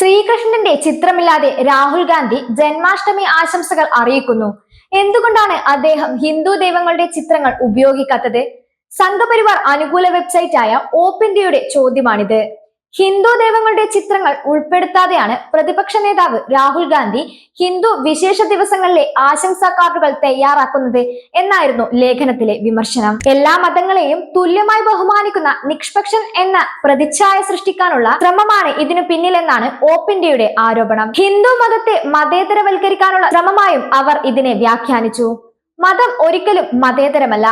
ശ്രീകൃഷ്ണന്റെ ചിത്രമില്ലാതെ രാഹുൽ ഗാന്ധി ജന്മാഷ്ടമി ആശംസകൾ അറിയിക്കുന്നു. എന്തുകൊണ്ടാണ് അദ്ദേഹം ഹിന്ദു ദൈവങ്ങളുടെ ചിത്രങ്ങൾ ഉപയോഗിക്കാത്തത്? സംഘപരിവാർ അനുകൂല വെബ്സൈറ്റായ ഓപ്പ് ഇന്ത്യയുടെ ചോദ്യമാണിത്. ഹിന്ദു ദൈവങ്ങളുടെ ചിത്രങ്ങൾ ഉൾപ്പെടുത്താതെയാണ് പ്രതിപക്ഷ നേതാവ് രാഹുൽ ഗാന്ധി ഹിന്ദു വിശേഷ ദിവസങ്ങളിലെ ആശംസാ കാർഡുകൾ തയ്യാറാക്കുന്നത് എന്നായിരുന്നു ലേഖനത്തിലെ വിമർശനം. എല്ലാ മതങ്ങളെയും തുല്യമായി ബഹുമാനിക്കുന്ന നിഷ്പക്ഷൻ എന്ന പ്രതിച്ഛായ സൃഷ്ടിക്കാനുള്ള ശ്രമമാണ് ഇതിനു പിന്നിലെന്നാണ് ഓപ്പിന്റെയുടെ ആരോപണം. ഹിന്ദു മതത്തെ മതേതരവൽക്കരിക്കാനുള്ള ശ്രമമായും അവർ ഇതിനെ വ്യാഖ്യാനിച്ചു. മതം ഒരിക്കലും മതേതരമല്ല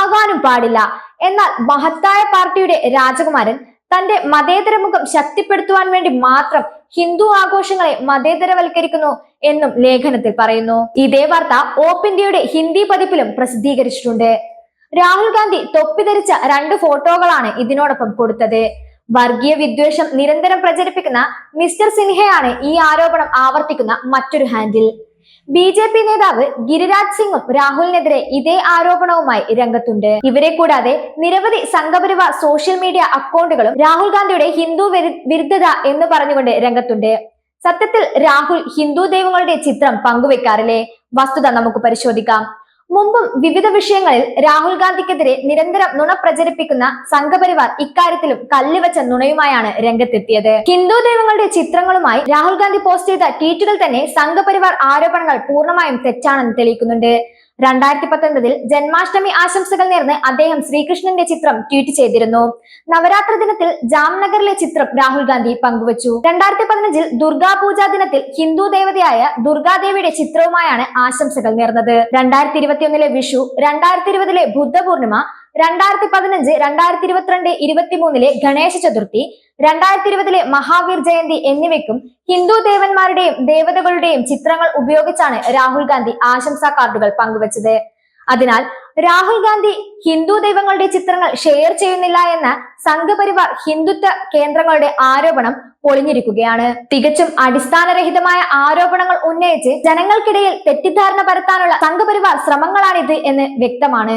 ആകാനും പാടില്ല. എന്നാൽ മഹത്തായ പാർട്ടിയുടെ രാജകുമാരൻ തന്റെ മതേതര മുഖം ശക്തിപ്പെടുത്തുവാൻ വേണ്ടി മാത്രം ഹിന്ദു ആഘോഷങ്ങളെ മതേതരവൽക്കരിക്കുന്നു എന്നും ലേഖനത്തിൽ പറയുന്നു. ഇതേ വാർത്ത ഓപ്പ് ഇന്ത്യയുടെ ഹിന്ദി പതിപ്പിലും പ്രസിദ്ധീകരിച്ചിട്ടുണ്ട്. രാഹുൽ ഗാന്ധി തൊപ്പി ധരിച്ച രണ്ട് ഫോട്ടോകളാണ് ഇതിനോടൊപ്പം കൊടുത്തത്. വർഗീയ വിദ്വേഷം നിരന്തരം പ്രചരിപ്പിക്കുന്ന മിസ്റ്റർ സിൻഹയാണ് ഈ ആരോപണം ആവർത്തിക്കുന്ന മറ്റൊരു ഹാൻഡിൽ. ബി ജെ പി നേതാവ് ഗിരിരാജ് സിംഗും രാഹുലിനെതിരെ ഇതേ ആരോപണവുമായി രംഗത്തുണ്ട്. ഇവരെ കൂടാതെ നിരവധി സംഘപരിവാർ സോഷ്യൽ മീഡിയ അക്കൗണ്ടുകളും രാഹുൽ ഗാന്ധിയുടെ ഹിന്ദു വിരുദ്ധത എന്ന് പറഞ്ഞുകൊണ്ട് രംഗത്തുണ്ട്. സത്യത്തിൽ രാഹുൽ ഹിന്ദു ദൈവങ്ങളുടെ ചിത്രം പങ്കുവെക്കാറില്ലേ? വസ്തുത നമുക്ക് പരിശോധിക്കാം. മുമ്പും വിവിധ വിഷയങ്ങളിൽ രാഹുൽ ഗാന്ധിക്കെതിരെ നിരന്തരം നുണ പ്രചരിപ്പിക്കുന്ന സംഘപരിവാർ ഇക്കാര്യത്തിലും കല്ലുവച്ച നുണയുമായാണ് രംഗത്തെത്തിയത്. ഹിന്ദു ദൈവങ്ങളുടെ ചിത്രങ്ങളുമായി രാഹുൽ ഗാന്ധി പോസ്റ്റ് ചെയ്ത ട്വീറ്റുകൾ തന്നെ സംഘപരിവാർ ആരോപണങ്ങൾ പൂർണമായും തെറ്റാണെന്ന് തെളിയിക്കുന്നുണ്ട്. രണ്ടായിരത്തി പത്തൊൻപതിൽ ജന്മാഷ്ടമി ആശംസകൾ നേർന്ന് അദ്ദേഹം ശ്രീകൃഷ്ണന്റെ ചിത്രം ട്വീറ്റ് ചെയ്തിരുന്നു. നവരാത്ര ദിനത്തിൽ ജാംനഗറിലെ ചിത്രം രാഹുൽ ഗാന്ധി പങ്കുവച്ചു. രണ്ടായിരത്തി പതിനഞ്ചിൽ ദുർഗാ പൂജാ ദിനത്തിൽ ഹിന്ദു ദേവതയായ ദുർഗാദേവിയുടെ ചിത്രവുമായാണ് ആശംസകൾ നേർന്നത്. രണ്ടായിരത്തി ഇരുപത്തിയൊന്നിലെ വിഷു രണ്ടായിരത്തി ഇരുപതിലെ ബുദ്ധപൂർണിമ രണ്ടായിരത്തി പതിനഞ്ച് രണ്ടായിരത്തി ഇരുപത്തിരണ്ട് ഇരുപത്തിമൂന്നിലെ ഗണേശ ചതുർത്ഥി രണ്ടായിരത്തി ഇരുപതിലെ മഹാവീർ ജയന്തി എന്നിവയ്ക്കും ഹിന്ദു ദേവന്മാരുടെയും ദേവതകളുടെയും ചിത്രങ്ങൾ ഉപയോഗിച്ചാണ് രാഹുൽ ഗാന്ധി ആശംസാ കാർഡുകൾ പങ്കുവച്ചത്. അതിനാൽ രാഹുൽ ഗാന്ധി ഹിന്ദു ദൈവങ്ങളുടെ ചിത്രങ്ങൾ ഷെയർ ചെയ്യുന്നില്ല എന്ന സംഘപരിവാർ ഹിന്ദുത്വ കേന്ദ്രങ്ങളുടെ ആരോപണം പൊളിഞ്ഞിരിക്കുകയാണ്. തികച്ചും അടിസ്ഥാനരഹിതമായ ആരോപണങ്ങൾ ഉന്നയിച്ച് ജനങ്ങൾക്കിടയിൽ തെറ്റിദ്ധാരണ പരത്താനുള്ള സംഘപരിവാർ ശ്രമങ്ങളാണിത് എന്ന് വ്യക്തമാണ്.